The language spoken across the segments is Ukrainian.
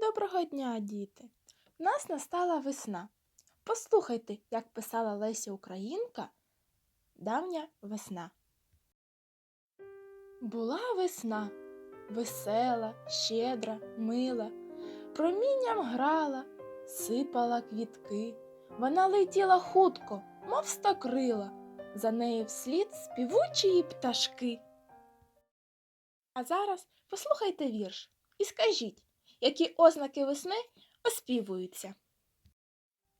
Доброго дня, діти! В нас настала весна. Послухайте, як писала Леся Українка Давня весна. Була весна, весела, щедра, мила, промінням грала, сипала квітки. Вона летіла хутко, мов стокрила, за нею вслід співучі пташки. А зараз послухайте вірш і скажіть, які ознаки весни оспівуються.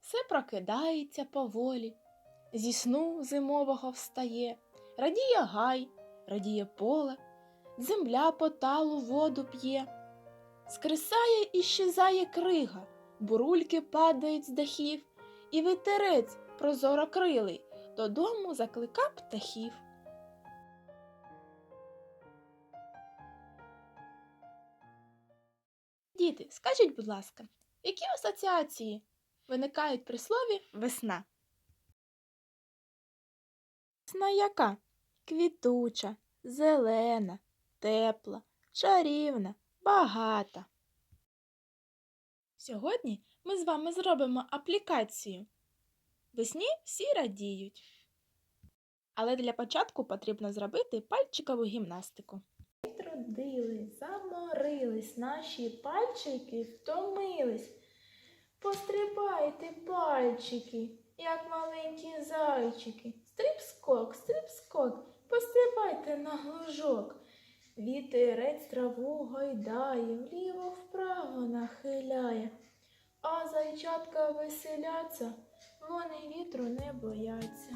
Все прокидається поволі, зі сну зимового встає, радіє гай, радіє поле, земля по талу воду п'є, скрисає і щезає крига, бурульки падають з дахів, і вітерець прозорокрилий додому заклика птахів. Діти, скажіть, будь ласка, які асоціації виникають при слові весна? Весна яка? Квітуча, зелена, тепла, чарівна, багата. Сьогодні ми з вами зробимо аплікацію. Весні всі радіють. Але для початку потрібно зробити пальчикову гімнастику. Трудились, заморились, наші пальчики втомились. Пострибайте пальчики, як маленькі зайчики. Стрибскок, стрибскок, пострибайте на глужок. Вітерець траву гойдає, вліво-вправо нахиляє. А зайчатка веселяться, вони вітру не бояться.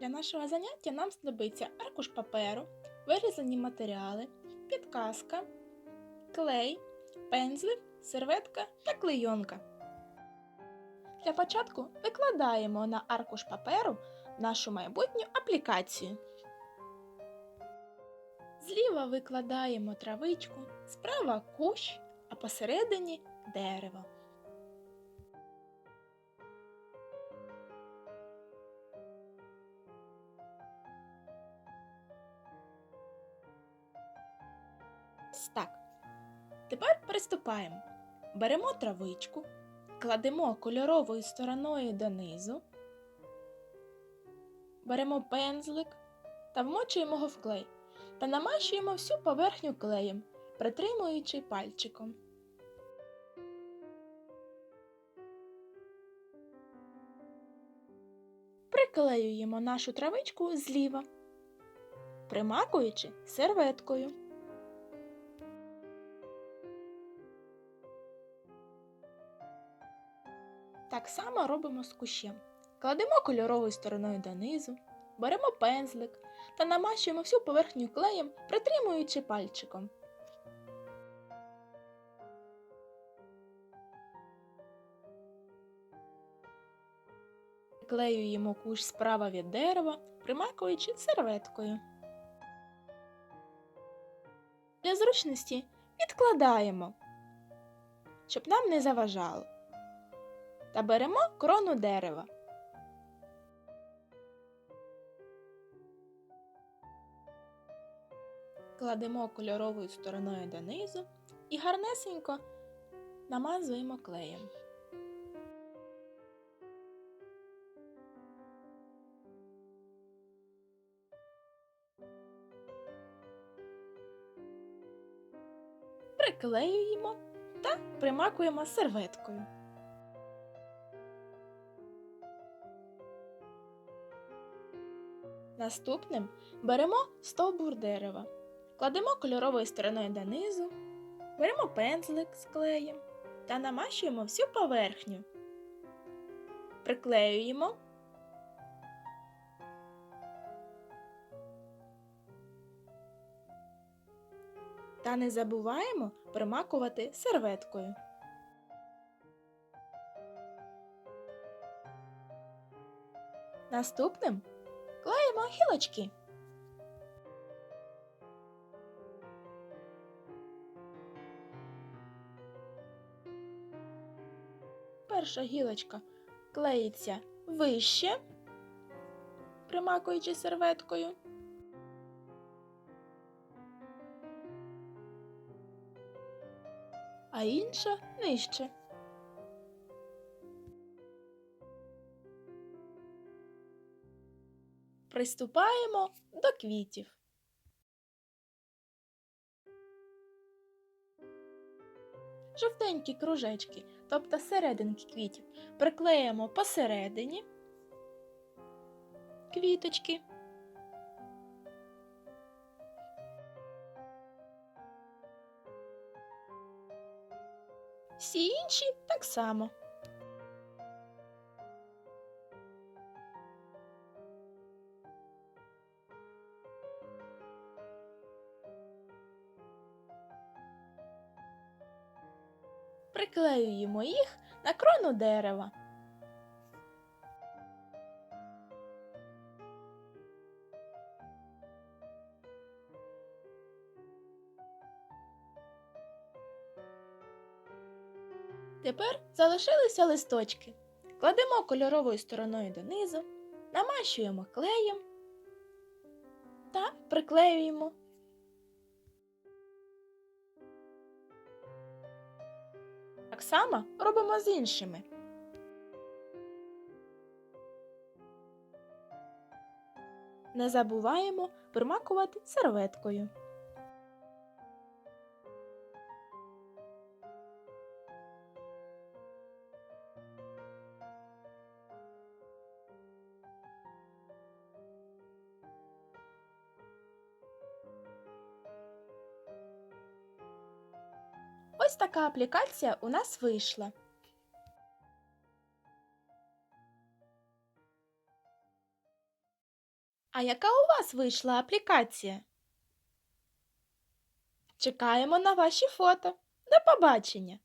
Для нашого заняття нам знадобиться аркуш паперу, вирізані матеріали, підказка, клей, пензлик, серветка та клейонка. Для початку викладаємо на аркуш паперу нашу майбутню аплікацію. Зліва викладаємо травичку, справа кущ, а посередині дерево. Так. Тепер приступаємо. Беремо травичку, кладемо кольоровою стороною донизу, беремо пензлик та вмочуємо його в клей та намащуємо всю поверхню клеєм, притримуючи пальчиком. Приклеюємо нашу травичку зліва, примакуючи серветкою. Так само робимо з кущем. Кладемо кольоровою стороною донизу, беремо пензлик та намащуємо всю поверхню клеєм, притримуючи пальчиком. Клеюємо кущ справа від дерева, примакуючи серветкою. Для зручності відкладаємо, щоб нам не заважало та беремо крону дерева. Кладемо кольоровою стороною донизу і гарнесенько намазуємо клеєм. Приклеюємо та примакуємо серветкою. Наступним беремо стовбур дерева, кладемо кольоровою стороною донизу, беремо пензлик з клеєм та намащуємо всю поверхню. Приклеюємо. Та не забуваємо примакувати серветкою. Наступним клеїмо гілочки. Перша гілочка клеїться вище, примакуючи серветкою. а інша нижче. Приступаємо до квітів. Жовтенькі кружечки, тобто серединки квітів, приклеїмо посередині квіточки. Всі інші так само. Приклеюємо їх на крону дерева. Тепер залишилися листочки. Кладемо кольоровою стороною донизу, намащуємо клеєм та приклеюємо. Так само робимо з іншими. Не забуваємо примакувати серветкою. Ось така аплікація у нас вийшла. А яка у вас вийшла аплікація? Чекаємо на ваші фото. До побачення!